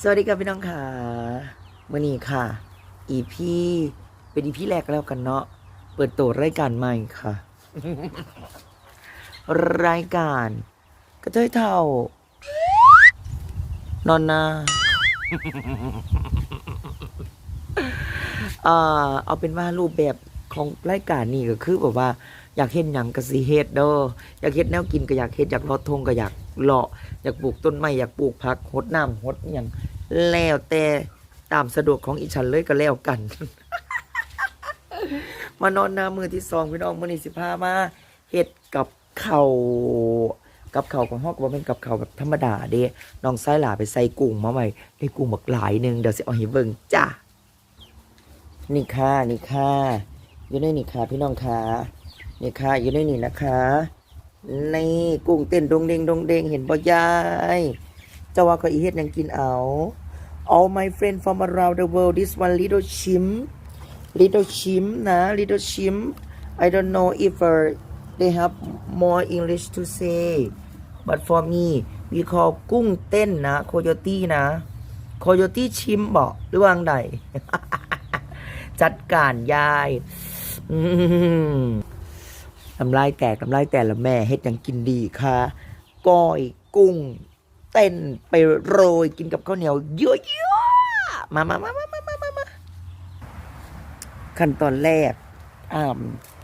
สวัสดีครับพี่น้องค่ะมื่อนี้ค่ะ อีพี่เป็นอีพี่แรกแล้วกันเนาะ เปิดตัวรายการใหม่ค่ะ รายการกระเทยเท่า นอนนาเอาเป็นว่ารูปแบบของรายการนี่ก็คือแบบว่า อยากเห็นหยังก็สิเฮ็ดเด้ออยากเฮ็ดแนวกินก็อยากเฮ็ดอยากลอดทงก็อยากเลาะอยากปลูกต้นไม้อยากปลูกผักหดน้ำหดอหยังแล้วแต่ตามสะดวกของอีฉันเลยก็แล้วกัน มานอนหน้ามือที่สองพี่น้องมื้อนี้สิพามาเฮ็ดกับเข้ากับเขาของฮอกบ่แม่นกับเขาแบบธรรมดาเด้น้องสายหลาไปใส่กุ้งมาไว้ในกุ้งบักหลายหนึงเดี๋ยวสิเอาให้เบิ่งจ้านี่ค่ะนี่ค่ะอยู่ในนี่ค่ะพี่น้องค่ะ นี่ค่ะ อยู่ในนี่นะคะนี่กุ้งเต้นดงเดงดงเดงเห็นบ่ยายเจ้าว่าก็อีเฮ็ดยังกินเอา all my friend from around the world this one little chim little chim นะ little chim I don't know if uh, they have more English to say but for me we call กุ้งเต้นนะ coyote นะ coyote chimp บอกหรือว่างใดจัดการยาย อืม น้ำลายแตกน้ำลายแตกล้วแม่เฮ็ดยังกินดีค่ะก้อยกุ้ง เต้นไปโรยกินกับข้าวเหนียวเยอะๆมามามามามามามามาขั้นตอนแรกอ่า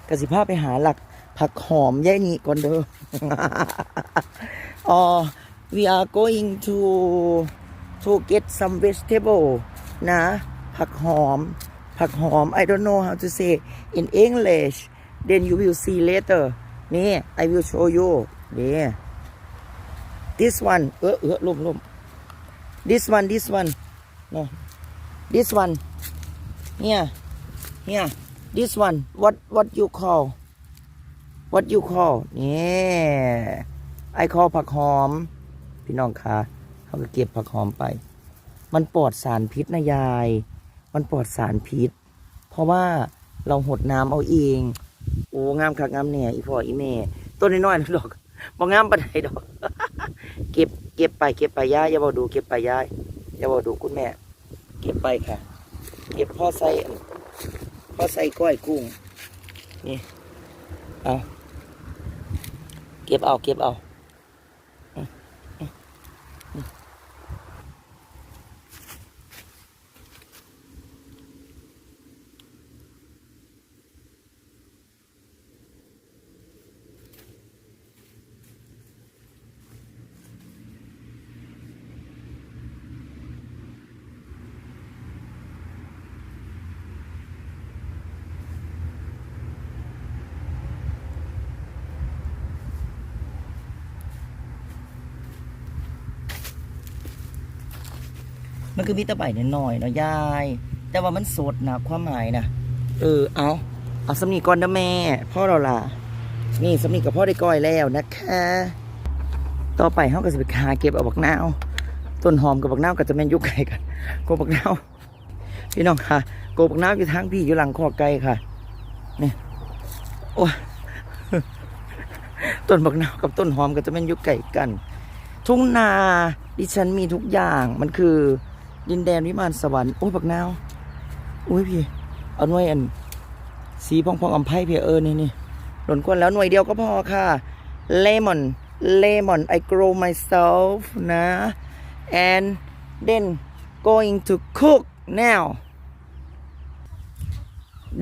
กสิภาพไปหาหลักผักหอมแย่นี้ก่อนเด้ออ๋อ we are going to to get some vegetable นะ ผักหอม ผักหอม I don't know how to say in English then you will see later นี่ I will show you นี่ this one เออเออล่มล่ม this one this one no this one here here this one what what you call what you call นี่ I call ผักหอม พี่น้องคะเขาก็เก็บผักหอมไป มันปลอดสารพิษนะยาย มันปลอดสารพิษ เพราะว่าเราหดน้ำเอาเอง โอ้งามคักงามเนี่ยอีพ่ออีแม่ต้นน้อยๆดอกบ่งามปานใดดอก เก็บเก็บไปเก็บไปย่าอย่าบอกดูเก็บไปยายอย่าบอกดูคุณแม่ เก็บไปค่ะ เก็บพ่อใส่พ่อใส่ก้อยกุ้งนี่เอาเก็บเอาเก็บเอา มันคือมีแตะใบน้อยๆเนาะยาย แต่ว่ามันสดนะความหมายนะเออเอาเอาสำนีก่อนนะแม่ พ่อเราล่ะ นี่สำนีกับพ่อได้ก้อยแล้วนะคะ ต่อไปเขาก็จะไปหาเก็บเอาบักนาวต้นหอมกับบักนาวก็จะแม่นยุกไก่กันโกบักนาวพี่น้องค่ะ โกบักนาวอยู่ทางพี่อยู่หลังคอไก่ค่ะนี่โอ้ต้นบักนาวกับต้นหอมก็จะแม่นยุกไก่กัน ทุ่งนาดิฉันมีทุกอย่างมันคือ ดินแดนวิมานสวรรค์โอ้ยบักนาวโอ้ยพี่เอาหน่วยอัน สีพองพองๆอำไพ่พี่เออนี่นี่หล่นก้นแล้วหน่วยเดียวก็พอค่ะ lemon lemon I grow myself นะ and then going to cook now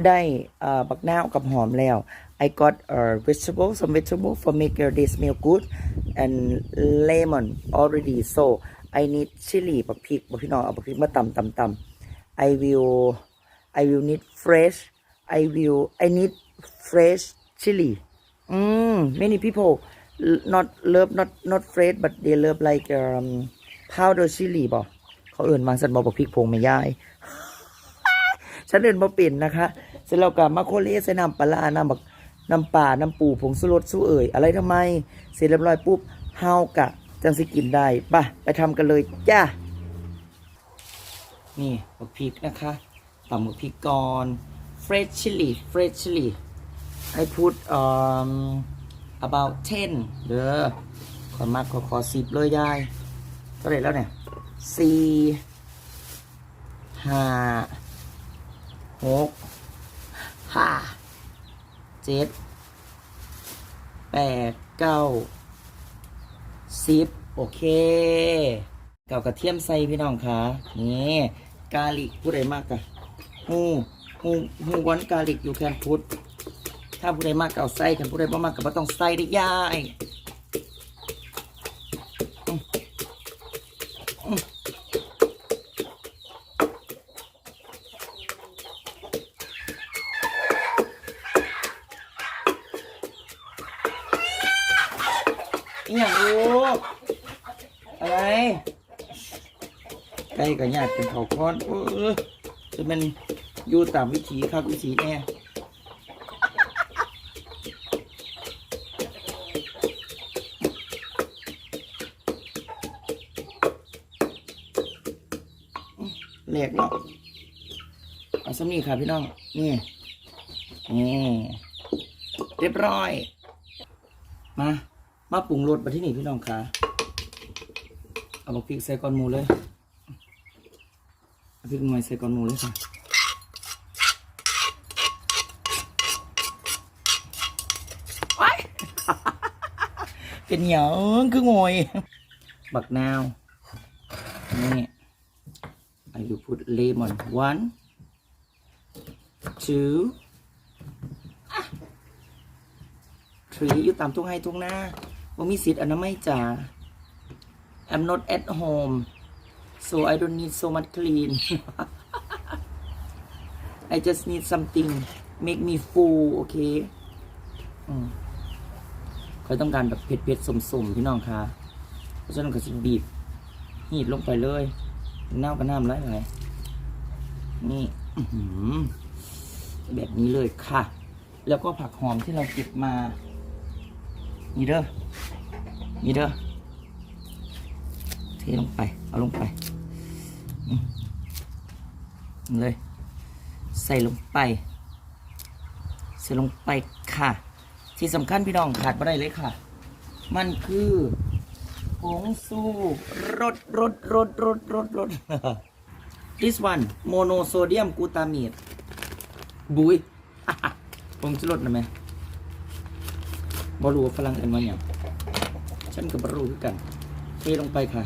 ได้อ่อบักนาวกับหอมแล้ว I got uh, vegetable some vegetable for make uh, they smell good and lemon already so I need chili บักพริกบักพี่น้องเอาบักพริกมาตำตำตำ I will I will need fresh I will I need fresh chili อืม many people not love not not fresh but they love like um, powder chili บ่เขาเอื่นมาสันบอกบักพริกผงไม่ย่ายฉันเดินมาเป็นนะคะ เสร็จแล้วก็มาโคเลใส่น้ำปลาร้าน้ำบักน้ำป่าน้ำปูผงสุรสสู้เอ่ยอะไรทำไม เสร็จเรียบร้อยปุ๊บเฮากะ จังสิกินได้ป่ะไปทำกันเลยจ้า นี่บักพริกนะคะตำบักพริกก่อน fresh chili fresh chili I put um about 10เด้อขอมากขอขอสิบเลยยายเท่าไหร่แล้วเนี่ยสี่ห้าหกห้าเจ็ดแปดเก้า สิบโอเคเก่ากระเทียมใส่พี่น้องค่ะนี่กาลิกผู้ใดมากกะฮูฮูฮูวันกาลิกอยู่แคนพุทถ้าผู้ใดมากก็เอาใส่กันผู้ใดบ่มากก็บ่ต้องใส่ได้ย่ายอืมอืมอหย่างลูกอะไร ไก่กับญาติเป็นเขาค้อนเออจะเป็นอยู่ตามวิถีครับวิถีแน่แหลกเนาะเอาสำนีค่ะพี่น้อง นี่นี่เรียบร้อย มา มาปรุงรสมาที่นี่พี่น้องค่ะ เอาบักพริกใส่ก้อนหมูเลย พริกหน่อยใส่ก้อนหมูเลยค่ะว้ายเป็นเหนียวคืองอยบักนาว นี่ I will put lemon one two อะ three อยู่ตามทุ่งให้ทุ่งหน้าว่ามีสิทธิ์อนามัยจ่า I'm not at home so I don't need so much clean I just need something make me full โอเคอืมคอยต้องการแบบเผ็ดเผ็ดๆสมๆพี่น้องค่ะเพราะฉะนั้นก็จะบีบหีดลงไปเลยน้ำกับน้ำไหลไหลนี่แบบนี้เลยค่ะ แล้วก็ผักหอมที่เราเก็บมา นี่เด้อ นี่เด้อ เทลงไป เอาลงไปเลย ใส่ลงไป ใส่ลงไปค่ะ ที่สำคัญพี่น้องขาดไม่ได้เลยค่ะ มันคือผงสูรสรสรสรสรสรส this one monosodium glutamate บุยผงชูรสนะแม่บรู้ว่าฝรั่งเอ็นว่าอย่างฉันกับบรู้คือกัน เทลงไปค่ะ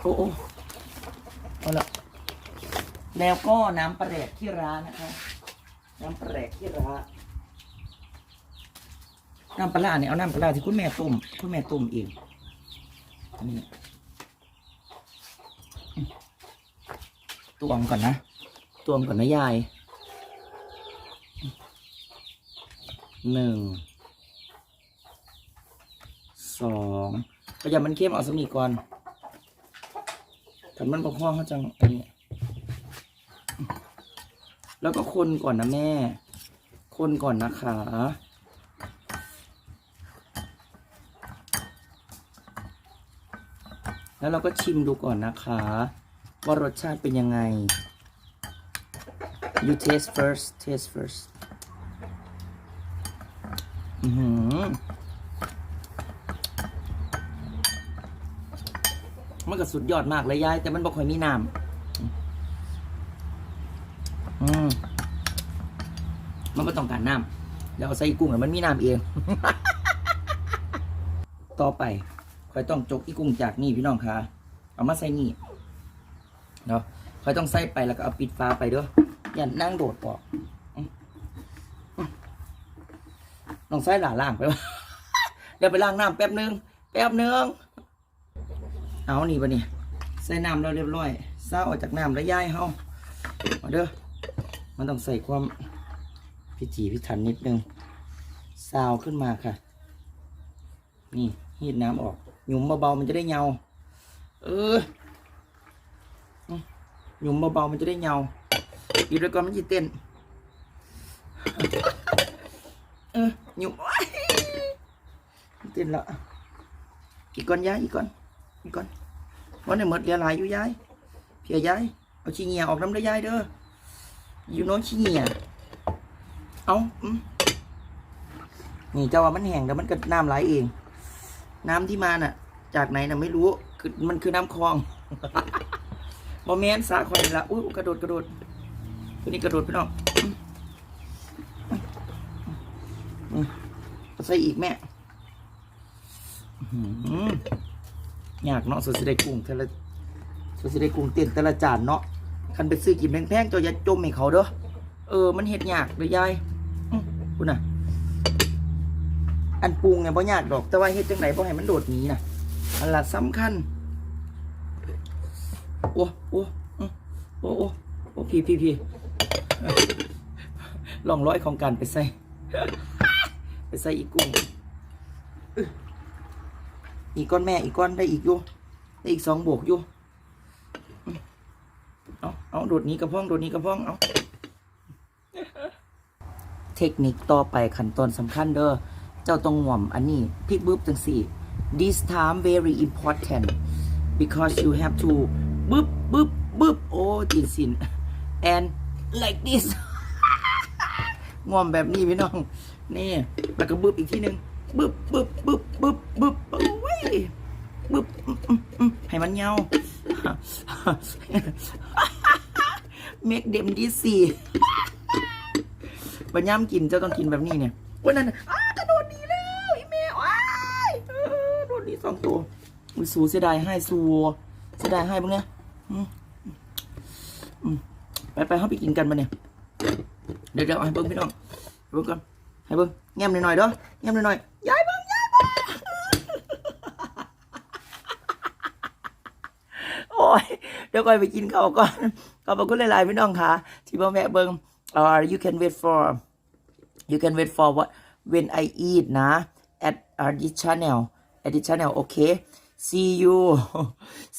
โอ้โอ้เอาละแล้วก็น้ำปลาแดกที่ร้านนะคะ น้ำปลาแดกที่ร้านน้ำปลาร้าเนี่ยเอาน้ำปลาร้าที่คุณแม่ต้มคุณแม่ต้มเองนนี้ตวงก่อนนะตวงก่อนนะยายหนึ่งสองพยายามมันเข้มเอาสำนีก่อน ถ้ามันประคองเขาจังอันนี้แล้วก็คนก่อนนะแม่ คนก่อนนะคะ แล้วเราก็ชิมดูก่อนนะคะ ว่ารสชาติเป็นยังไง you taste first taste first อือหือ มันก็สุดยอดมากเลยยาย แต่มันบอกค่อยมีน้ำอืมมันไม่ต้องการน้ำแล้วใส่กุ้งแล้วมันมีน้ำเอง ต่อไปค่อยต้องจกอีกุ้งจากนี่พี่น้องคะเอามาใส่นี่เนาะค่อยต้องใส่ไปแล้วก็เอาปิดฟ้าไปด้ออย่านั่งโดดออกอืมอืมน้องใส่หลาล่างไปวะเดี๋ยวไปล้างน้ำแป๊บนึง แป๊บนึง เอานี่ปะเนี่ยใส่น้ำแล้วเรียบร้อยเศร้าออกจากน้ำแล้วย้ายเฮาเอาเด้อมันต้องใส่ความพิถีพิถันนิดนึงซาวขึ้นมาค่ะ นี่หีดน้ำออกหยุมเบาๆมันจะได้เงา เออหยุมเบาๆมันจะได้เงาอีกด้วยก่อนมันจะเต้นเออหยุมโอ๊ยมันเต้นละอีกก่อนย้ายอีกก่อน กก่อนวันนี้หมดเหลือหลายอยู่ยายเพียยายเอาขี้เงียออกน้ำได้ยายเด้ออยู่น้นขี้เงียเอาอืมนี่เจ้าว่ามันแห้งแล้วมันก็น้ำไหลเอง น้ำที่มาน่ะ จากไหนน่ะไม่รู้คือมันคือน้ำคลองบอแมนสาคอยละอุ้ยกระโดดกระโดดตัวนี้กระโดดพี่น้องมาใส่อีกแม่อื้อหือ ยากเนาะสดสิได้กุ้งแต่ละสดสิได้กุ้งเต้นแต่ละจานเนาะคันไปซื้อกินแพงๆเจ้าอย่าจมให้เขาเด้อเออมันเห็ดยากเลยยายอื้อคุณน่ะ อันปรุงเนี่ยบ่ยากดอก แต่ว่าเฮ็ดจังไดบ่ให้มันโดดหนีน่ะอันละสำคัญโอ้โอ้โอ้โอ้โอ้พี่พี่พี่ลองร้อยของกันไปใส่ ไปใส่อีกกุ้ง อีกก้อนแม่อีกก้อนได้อีกอยู่ได้อีกสองบวกอยู่อืมเอาเอาโดดนี้กระพ้องโดดนี้กระพ้องเอาเทคนิคต่อไปขั้นตอนสำคัญเด้อเจ้าต้องหว่อมอันนี้พลิกบึ๊บจังสี่ this time very important because you have to บึ๊บบึ๊บบึ๊บโอ้จินสิน and like this ง่วมแบบนี้พี่น้อง นี่ แล้วก็บึ๊บอีกทีหนึ่งบึ๊บบึ๊บบึ๊บบึ๊บบึ๊บ โอ้ยบึ๊บให้มันเงา make them dizzy บัญญัมกินเจ้าต้องกินแบบนี้เนี่ยวันนั้นอ้ากระโดดหนีแล้วอีเมลอ้ายโดดหนีสองตัวอุ้ยสูเสียดายให้สูเสียดายให้บ้างเนี่ยไปไปเขาไปกินกันมาเนี่ยเดี๋ยวเดี๋ยวให้เบิ้งพี่น้องเบิ้งก่อนให้เบิ้งแง้มหน่อยๆเด้อแง้มหน่อยๆยายเบิ้งยายเบิ้ง โอ้ยเดี๋ยวก่อนไปกินข้าวก่อนขอบคุณหลายๆพี่น้องค่ะ ที่มาแวะเบิง or you can wait for you can wait for what when I eat นะ at uh, this channel at this channel okay see you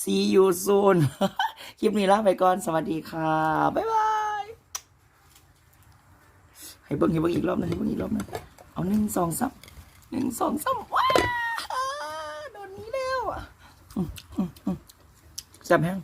see you soon คลิปนี้ลาไปก่อน สวัสดีค่ะ บ๊ายบาย ให้เบิ้งให้เบิ้งอีกรอบหนึงให้เบิ้งอีกรอบหนึงเอาหนึ่งสองสามหนึ่งสองสามว้าโดนนี้แล้วอะอืมอืมอืมแซ่บแห้ง